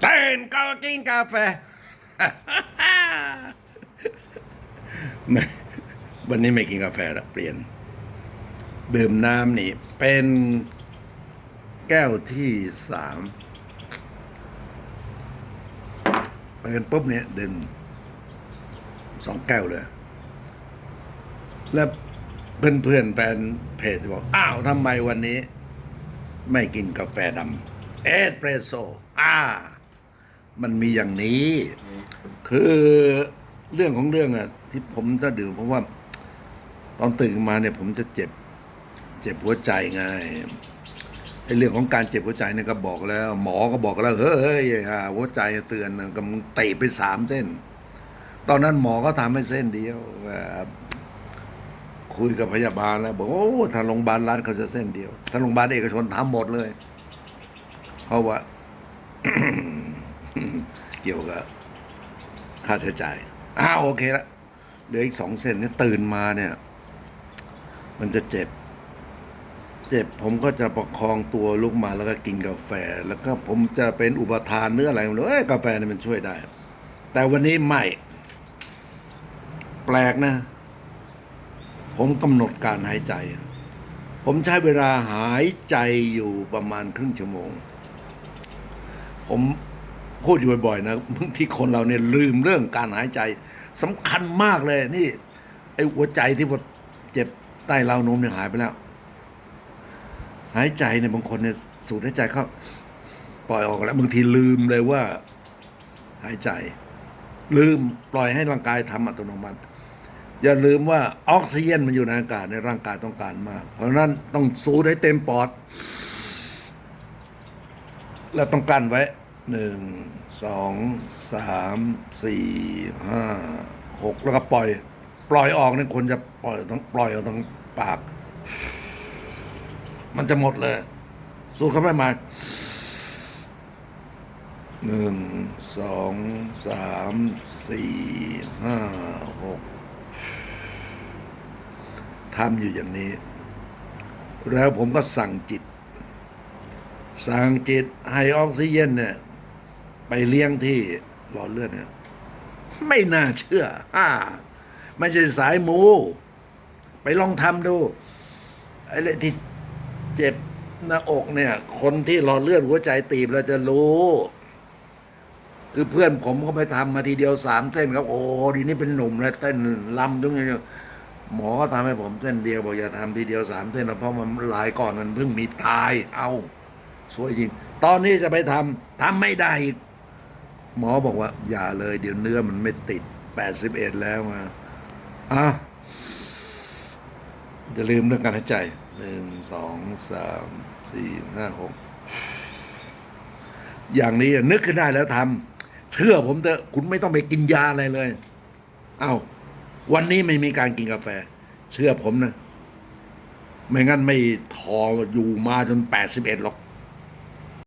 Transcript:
เต้นก็กินกาแฟไม่วันนี้ไม่กินกาแฟละเปลี่ยน ดื่มน้ำนี่ เป็นแก้วที่สามเปิดปุ๊บเนี่ยดื่มสองแก้วเลย แล้วเพื่อนๆแฟนเพจบอก อ้าวทำไมวันนี้ ไม่กินกาแฟดำเอสเปรสโซอ่า มันมีอย่างนี้ คือเรื่องของเรื่องอะที่ผมจะดื่มเพราะว่า ตอนตื่นมาเนี่ย ผมจะเจ็บ เจ็บหัวใจไงไอ้เรื่องของการเจ็บหัวใจเนี่ยก็บอกแล้ว หมอก็บอกแล้ว เฮ้ยอ่าหัวใจเตือนนะกำลังเตะไปสามเส้น ตอนนั้นหมอก็ทำให้เส้นเดียวแบบคุยกับพยาบาลแล้วบอกโอ้ทางโรงพยาบาลรัฐเขาจะเส้นเดียวทางโรงพยาบาลเอกชนทำหมดเลย เพราะว่า เกี่ยวกับค่าใช้จ่ายอ้าวโอเคละเหลืออีกสองเส้นเนี่ยตื่นมาเนี่ย มันจะเจ็บ เจ็บผมก็จะประคองตัวลุกมาแล้วก็กินกาแฟ แล้วก็ผมจะเป็นอุปทานเนื้ออะไรไม่รู้เอ้ยกาแฟเนี่ยมันช่วยได้ แต่วันนี้ไม่ แปลกนะ ผมกำหนดการหายใจ ผมใช้เวลาหายใจอยู่ประมาณครึ่งชั่วโมง ผม พูดอยู่บ่อยๆนะบางทีคนเราเนี่ยลืมเรื่องการหายใจสำคัญมากเลย นี่ ไอ้หัวใจที่ว่าเจ็บใต้ราวนมเนี่ยหายไปแล้ว หายใจเนี่ยบางคนเนี่ยสูดหายใจเข้าปล่อยออกแล้วบางทีลืมเลยว่า หายใจ ลืมปล่อยให้ร่างกายทำอัตโนมัติ อย่าลืมว่าออกซิเจนมันอยู่ในอากาศในร่างกายต้องการมาก เพราะฉะนั้นต้องสูดให้เต็มปอด แล้วต้องกั้นไว้ หนึ่งสองสามสี่ห้าหกแล้วก็ปล่อย ปล่อยออกเนี่ยคนจะปล่อยต้องปล่อยออกทางปาก มันจะหมดเลย สู้เข้าไปมาหนึ่งสองสามสี่ห้าหกทำอยู่อย่างนี้ แล้วผมก็สั่งจิต สั่งจิตให้ออกซิเจนเนี่ย ไปเลี้ยงที่หลอดเลือดเนี่ยไม่น่าเชื่อฮ่าไม่ใช่สายหมู ไปลองทำดูไอ้เรื่ที่เจ็บหน้าอกเนี่ย คนที่หลอดเลือดหัวใจตีบเราจะรู้ คือเพื่อนผมเขาไปทำมาทีเดียวสามเส้นครับ โอ้ดีนี่เป็นหนุ่มเลยเต้นลำทุกอย่างหมอก็ทำให้ผมเส้นเดียวบอกอย่าทำทีเดียวสามเส้นนะเพราะมันหลายก่อนมันเพิ่งมีตาย เอาสวยจริง ตอนนี้จะไปทำทำไม่ได้อีก หมอบอกว่า อย่าเลย เดี๋ยวเนื้อมันไม่ติดแปดสิบเอ็ดแล้วมาอะจะลืมเรื่องการหายใจหนึ่งสองสามสี่ห้าหกอย่างนี้นึกขึ้นได้แล้วทำเชื่อผมเถอะคุณไม่ต้องไปกินยาอะไรเลย เอา้า วันนี้ไม่มีการกินกาแฟ เชื่อผมนะ ไม่งั้นไม่ทออยู่มาจนแปดสิบเอ็ดหรอก